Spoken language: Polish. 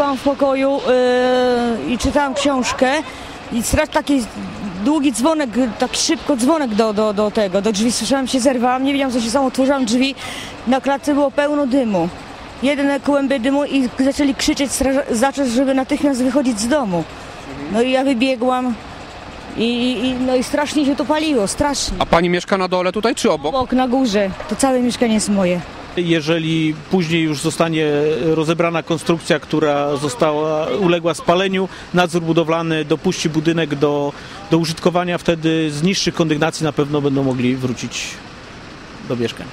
siedziałam w pokoju yy, i czytałam książkę i strasz taki długi dzwonek, tak szybko dzwonek do, do, do tego, do drzwi. Słyszałam się, zerwałam, nie wiedziałam co się stało, otworzyłam drzwi, na klatce było pełno dymu. Jeden kłęby dymu i zaczęli krzyczeć strażacze, żeby natychmiast wychodzić z domu. No i ja wybiegłam i, i, i- no i strasznie się to paliło, strasznie. A pani mieszka na dole tutaj czy obok? Obok, na górze, to całe mieszkanie jest moje. Jeżeli później już zostanie rozebrana konstrukcja, która została, uległa spaleniu, nadzór budowlany dopuści budynek do, do użytkowania, wtedy z niższych kondygnacji na pewno będą mogli wrócić do mieszkań.